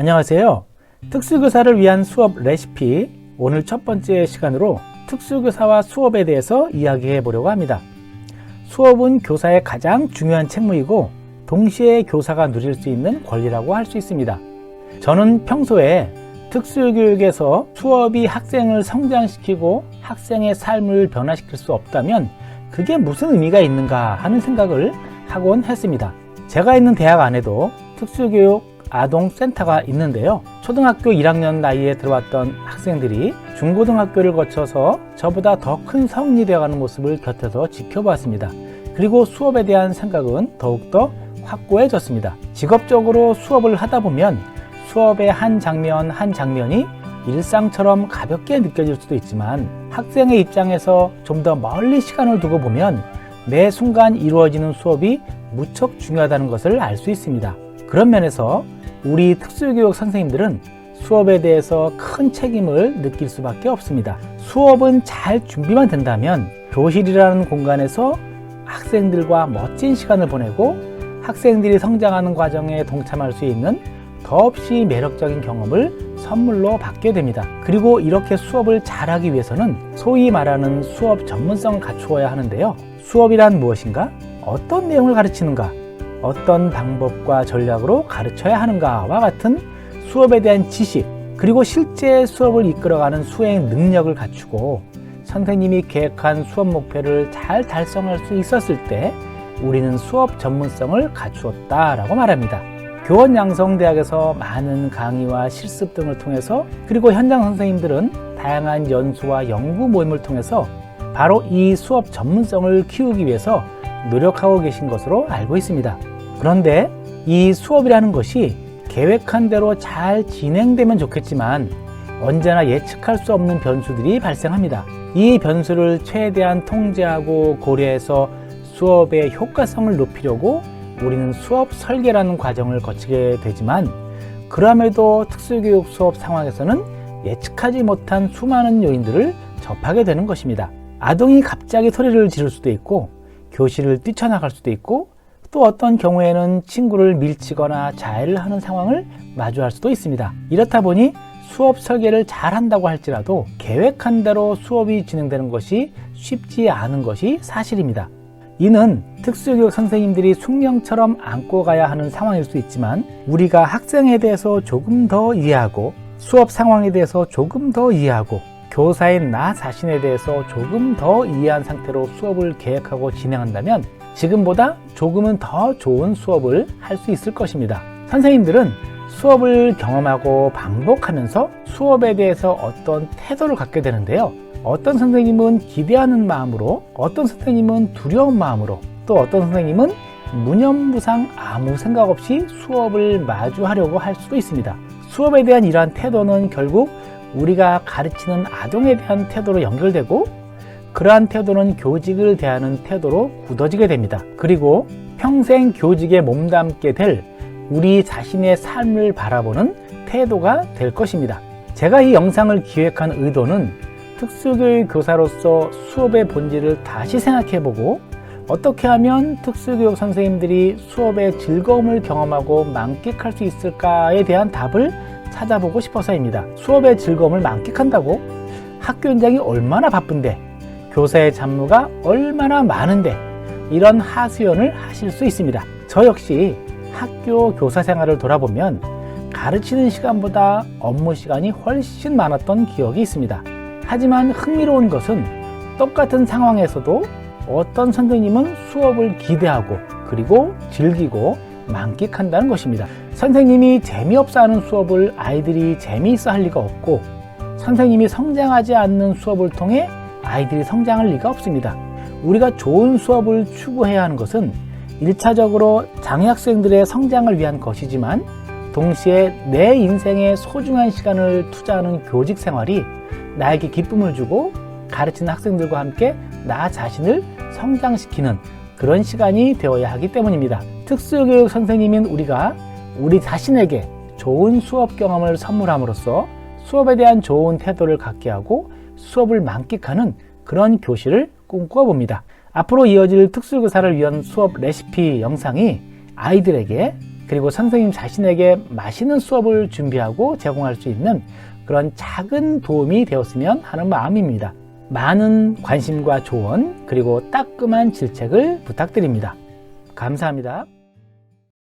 안녕하세요. 특수교사를 위한 수업 레시피 오늘 첫 번째 시간으로 특수교사와 수업에 대해서 이야기해 보려고 합니다. 수업은 교사의 가장 중요한 책무이고 동시에 교사가 누릴 수 있는 권리라고 할 수 있습니다. 저는 평소에 특수교육에서 수업이 학생을 성장시키고 학생의 삶을 변화시킬 수 없다면 그게 무슨 의미가 있는가 하는 생각을 하곤 했습니다. 제가 있는 대학 안에도 특수교육 아동센터가 있는데요. 초등학교 1학년 나이에 들어왔던 학생들이 중고등학교를 거쳐서 저보다 더 큰 성인이 되어가는 모습을 곁에서 지켜보았습니다. 그리고 수업에 대한 생각은 더욱더 확고해졌습니다. 직업적으로 수업을 하다 보면 수업의 한 장면 한 장면이 일상처럼 가볍게 느껴질 수도 있지만 학생의 입장에서 좀 더 멀리 시간을 두고 보면 매 순간 이루어지는 수업이 무척 중요하다는 것을 알 수 있습니다. 그런 면에서 우리 특수교육 선생님들은 수업에 대해서 큰 책임을 느낄 수밖에 없습니다. 수업은 잘 준비만 된다면 교실이라는 공간에서 학생들과 멋진 시간을 보내고 학생들이 성장하는 과정에 동참할 수 있는 더없이 매력적인 경험을 선물로 받게 됩니다. 그리고 이렇게 수업을 잘하기 위해서는 소위 말하는 수업 전문성을 갖추어야 하는데요. 수업이란 무엇인가? 어떤 내용을 가르치는가? 어떤 방법과 전략으로 가르쳐야 하는가와 같은 수업에 대한 지식, 그리고 실제 수업을 이끌어가는 수행 능력을 갖추고 선생님이 계획한 수업 목표를 잘 달성할 수 있었을 때 우리는 수업 전문성을 갖추었다라고 말합니다. 교원 양성대학에서 많은 강의와 실습 등을 통해서 그리고 현장 선생님들은 다양한 연수와 연구 모임을 통해서 바로 이 수업 전문성을 키우기 위해서 노력하고 계신 것으로 알고 있습니다. 그런데 이 수업이라는 것이 계획한 대로 잘 진행되면 좋겠지만 언제나 예측할 수 없는 변수들이 발생합니다. 이 변수를 최대한 통제하고 고려해서 수업의 효과성을 높이려고 우리는 수업 설계라는 과정을 거치게 되지만 그럼에도 특수교육 수업 상황에서는 예측하지 못한 수많은 요인들을 접하게 되는 것입니다. 아동이 갑자기 소리를 지를 수도 있고 교실을 뛰쳐나갈 수도 있고 또 어떤 경우에는 친구를 밀치거나 자해를 하는 상황을 마주할 수도 있습니다. 이렇다 보니 수업 설계를 잘 한다고 할지라도 계획한 대로 수업이 진행되는 것이 쉽지 않은 것이 사실입니다. 이는 특수교육 선생님들이 숙명처럼 안고 가야 하는 상황일 수 있지만 우리가 학생에 대해서 조금 더 이해하고 수업 상황에 대해서 조금 더 이해하고 교사인 나 자신에 대해서 조금 더 이해한 상태로 수업을 계획하고 진행한다면 지금보다 조금은 더 좋은 수업을 할 수 있을 것입니다. 선생님들은 수업을 경험하고 반복하면서 수업에 대해서 어떤 태도를 갖게 되는데요. 어떤 선생님은 기대하는 마음으로, 어떤 선생님은 두려운 마음으로, 또 어떤 선생님은 무념무상 아무 생각 없이 수업을 마주하려고 할 수도 있습니다. 수업에 대한 이러한 태도는 결국 우리가 가르치는 아동에 대한 태도로 연결되고 그러한 태도는 교직을 대하는 태도로 굳어지게 됩니다. 그리고 평생 교직에 몸담게 될 우리 자신의 삶을 바라보는 태도가 될 것입니다. 제가 이 영상을 기획한 의도는 특수교육 교사로서 수업의 본질을 다시 생각해보고 어떻게 하면 특수교육 선생님들이 수업의 즐거움을 경험하고 만끽할 수 있을까에 대한 답을 찾아보고 싶어서입니다. 수업의 즐거움을 만끽한다고 학교 현장이 얼마나 바쁜데 교사의 잡무가 얼마나 많은데 이런 하수연을 하실 수 있습니다. 저 역시 학교 교사 생활을 돌아보면 가르치는 시간보다 업무 시간이 훨씬 많았던 기억이 있습니다. 하지만 흥미로운 것은 똑같은 상황에서도 어떤 선생님은 수업을 기대하고 그리고 즐기고 만끽한다는 것입니다. 선생님이 재미없어 하는 수업을 아이들이 재미있어 할 리가 없고 선생님이 성장하지 않는 수업을 통해 아이들이 성장할 리가 없습니다. 우리가 좋은 수업을 추구해야 하는 것은 1차적으로 장애 학생들의 성장을 위한 것이지만 동시에 내 인생의 소중한 시간을 투자하는 교직 생활이 나에게 기쁨을 주고 가르치는 학생들과 함께 나 자신을 성장시키는 그런 시간이 되어야 하기 때문입니다. 특수교육 선생님인 우리가 우리 자신에게 좋은 수업 경험을 선물함으로써 수업에 대한 좋은 태도를 갖게 하고 수업을 만끽하는 그런 교실을 꿈꿔 봅니다. 앞으로 이어질 특수교사를 위한 수업 레시피 영상이 아이들에게 그리고 선생님 자신에게 맛있는 수업을 준비하고 제공할 수 있는 그런 작은 도움이 되었으면 하는 마음입니다. 많은 관심과 조언 그리고 따끔한 질책을 부탁드립니다. 감사합니다.